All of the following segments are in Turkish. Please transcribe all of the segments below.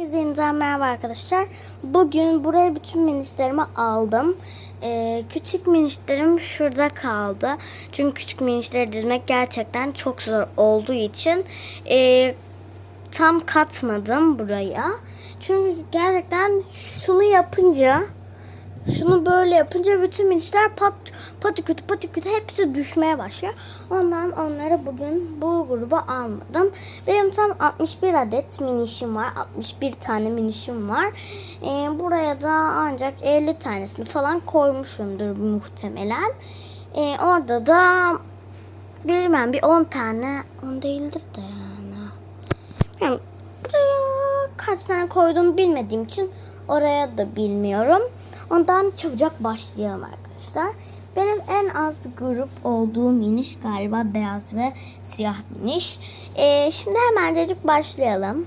Herkese yeniden merhaba arkadaşlar. Bugün buraya bütün minişlerimi aldım. Ee, küçük minişlerim şurada kaldı. Çünkü küçük minişleri dizmek gerçekten çok zor olduğu için e, tam katmadım buraya. Çünkü gerçekten şunu yapınca şunu böyle yapınca bütün minişler pat patiküt patiküt hepsi düşmeye başlıyor. Ondan onları bugün bu gruba almadım. Benim tam 61 adet minişim var. 61 tane minişim var. Ee, buraya da ancak 50 tanesini falan koymuşumdur muhtemelen. Ee, orada da bilmem bir 10 tane 10 değildir de yani. Buraya kaç tane koyduğumu bilmediğim için oraya da bilmiyorum. Ondan çabucak başlayalım arkadaşlar. Benim en az grup olduğum miniş galiba beyaz ve siyah miniş. Ee, şimdi hemencecik başlayalım.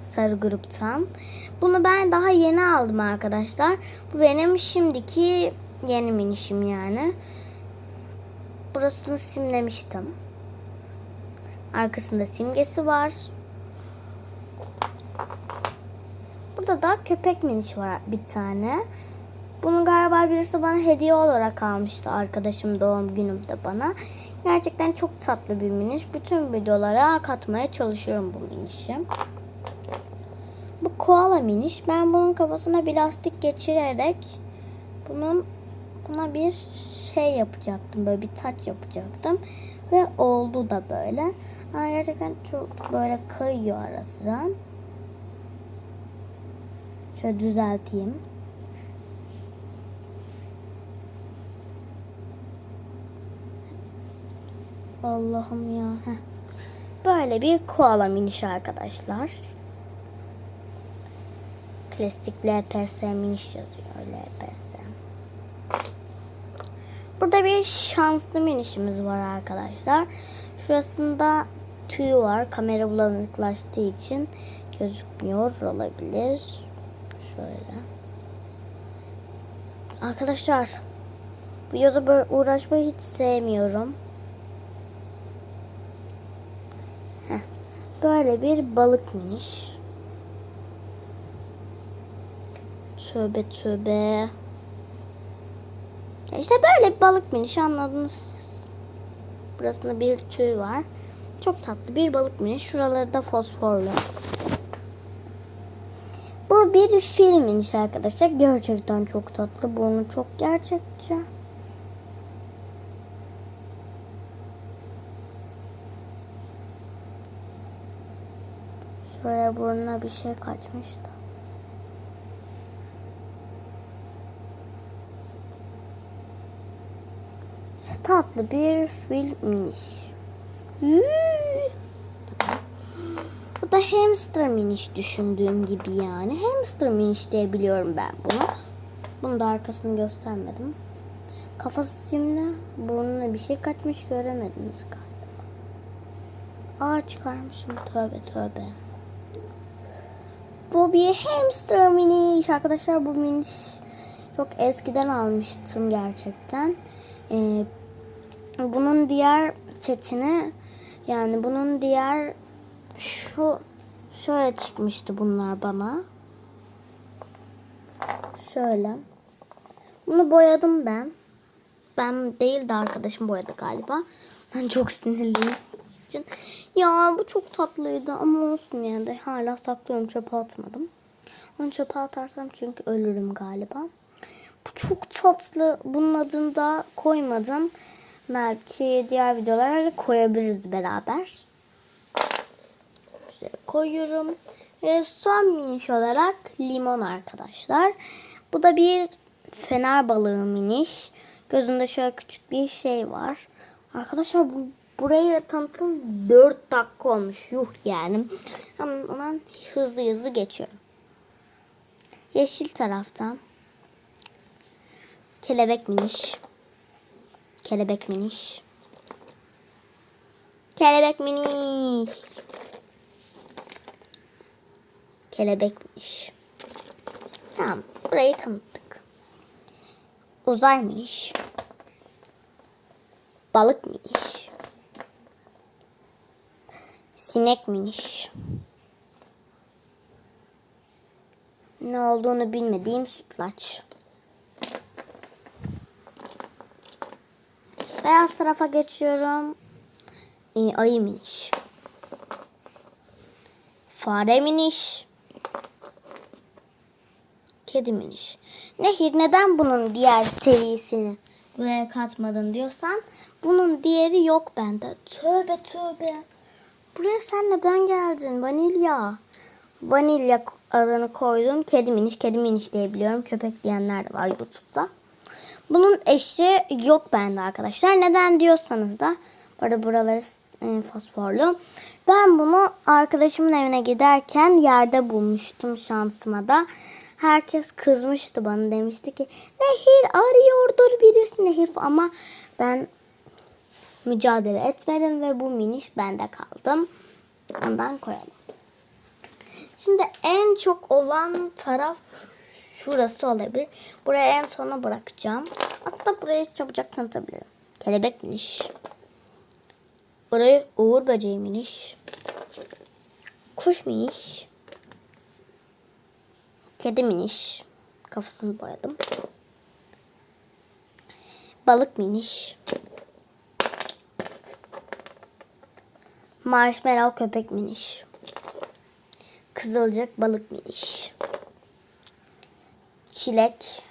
Sarı gruptan. Bunu ben daha yeni aldım arkadaşlar. Bu benim şimdiki yeni minişim yani. Burasını simlemiştim. Arkasında simgesi var. Burada da köpek miniş var bir tane. Bunu galiba birisi bana hediye olarak almıştı arkadaşım doğum günümde bana. Gerçekten çok tatlı bir miniş. Bütün videolara katmaya çalışıyorum bu minişi. Bu koala miniş. Ben bunun kafasına bir lastik geçirerek bunun buna bir şey yapacaktım. Böyle bir taç yapacaktım. Ve oldu da böyle. Ama gerçekten çok böyle kayıyor ara sıra. Şöyle düzelteyim. Allah'ım ya. Heh. Böyle bir koala miniş arkadaşlar. Klasik LPS miniş yazıyor. LPS. Burada bir şanslı minişimiz var arkadaşlar. Şurasında tüy var. Kamera bulanıklaştığı için gözükmüyor olabilir. Şöyle. Arkadaşlar videoda böyle uğraşmayı hiç sevmiyorum. Heh, Böyle bir balık miniş. Tövbe tövbe. İşte böyle bir balık miniş anladınız. Burasında bir tüy var. Çok tatlı bir balık miniş. Şuraları da fosforlu. Bu bir film miniş arkadaşlar. Gerçekten çok tatlı. Burnu çok gerçekçi. Şöyle burnuna bir şey kaçmıştı. Tatlı bir fil miniş. Hmm. Bu da hamster miniş düşündüğüm gibi yani. Hamster miniş diye biliyorum ben bunu. Bunu da arkasını göstermedim. Kafası simli. Burnuna bir şey kaçmış göremediniz galiba. Aa çıkarmışım. Tövbe tövbe. Bu bir hamster miniş. Arkadaşlar bu miniş çok eskiden almıştım gerçekten. Ee, bunun diğer setini yani bunun diğer şu şöyle çıkmıştı bunlar bana. Şöyle. Bunu boyadım ben. Ben değil de arkadaşım boyadı galiba. Ben çok sinirliyim için. Ya bu çok tatlıydı ama olsun yani de hala saklıyorum çöpe atmadım. Onu çöpe atarsam çünkü ölürüm galiba. Bu çok tatlı. Bunun adını da koymadım. Belki diğer videolara koyabiliriz beraber. Şöyle koyuyorum. Ve son miniş olarak limon arkadaşlar. Bu da bir fener balığı miniş. Gözünde şöyle küçük bir şey var. Arkadaşlar bu burayı tanıtım 4 dakika olmuş. Yuh yani. Ona hızlı hızlı geçiyorum. Yeşil taraftan kelebek miniş. Kelebek miniş. Kelebek miniş. Kelebekmiş. Tamam. Burayı tanıttık. Uzaymış. Balık. Sinek miniş. Ne olduğunu bilmediğim sütlaç. Beyaz tarafa geçiyorum. Ee, ayı miniş. Fare miniş. Kedi miniş. Nehir neden bunun diğer serisini buraya katmadın diyorsan bunun diğeri yok bende. Tövbe tövbe. Buraya sen neden geldin? Vanilya. Vanilya adını koydum. Kedi miniş, kedi miniş diyebiliyorum. Köpek diyenler de var YouTube'da. Bunun eşi yok bende arkadaşlar. Neden diyorsanız da bu arada buraları e, fosforlu. Ben bunu arkadaşımın evine giderken yerde bulmuştum şansıma da. Herkes kızmıştı bana demişti ki Nehir arıyordur birisi Nehir ama ben mücadele etmedim ve bu miniş bende kaldım. Ondan koyalım. Şimdi en çok olan taraf şurası olabilir. Buraya en sona bırakacağım. Aslında burayı çabucak tanıtabilirim. Kelebek miniş. Burayı uğur böceği miniş. Kuş miniş. Kedi miniş. Kafasını boyadım. Balık miniş. Marshmallow köpek miniş. Kızılcık balık miniş. Çilek.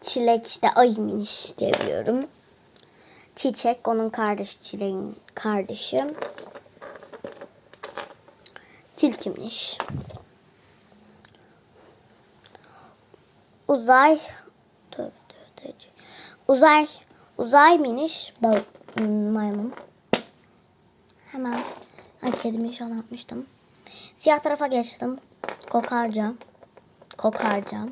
Çilek işte ay miniş diyebiliyorum. Çiçek onun kardeşi çileğin kardeşi. Tilki miniş. Uzay. Uzay uzay miniş balık maymun. Hemen ha, kedimi şu an atmıştım. Siyah tarafa geçtim. Kokarca. Kokarcam.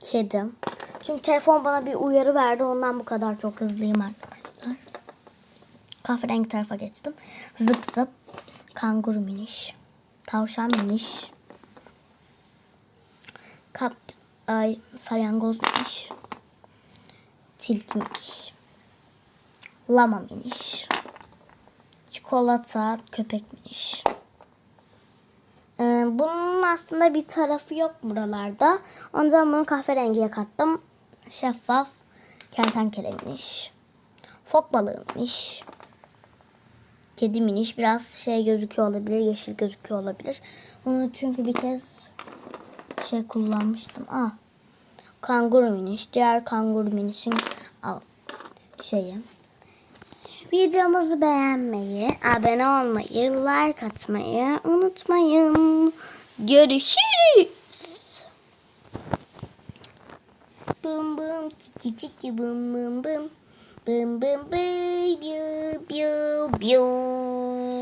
Kedim. Çünkü telefon bana bir uyarı verdi. Ondan bu kadar çok hızlıyım arkadaşlar. Kahverengi tarafa geçtim. Zıp zıp. Kanguru miniş. Tavşan miniş. Kap ay salyangoz miniş. Tilki miniş. Lama miniş. Çikolata köpek miniş. Ee, bunun aslında bir tarafı yok buralarda. Ondan bunu kahverengiye kattım. Şeffaf kertenkelemmiş. Fok balığıymış. Kedi miniş. Biraz şey gözüküyor olabilir. Yeşil gözüküyor olabilir. Onu çünkü bir kez şey kullanmıştım. Ah. Kanguru miniş. Diğer kanguru minişin şeyi. Videomuzu beğenmeyi, abone olmayı, like atmayı unutmayın. Görüşürüz. Bım bım çiki çiki bım bım bım. Bım bım bım biu biu biu.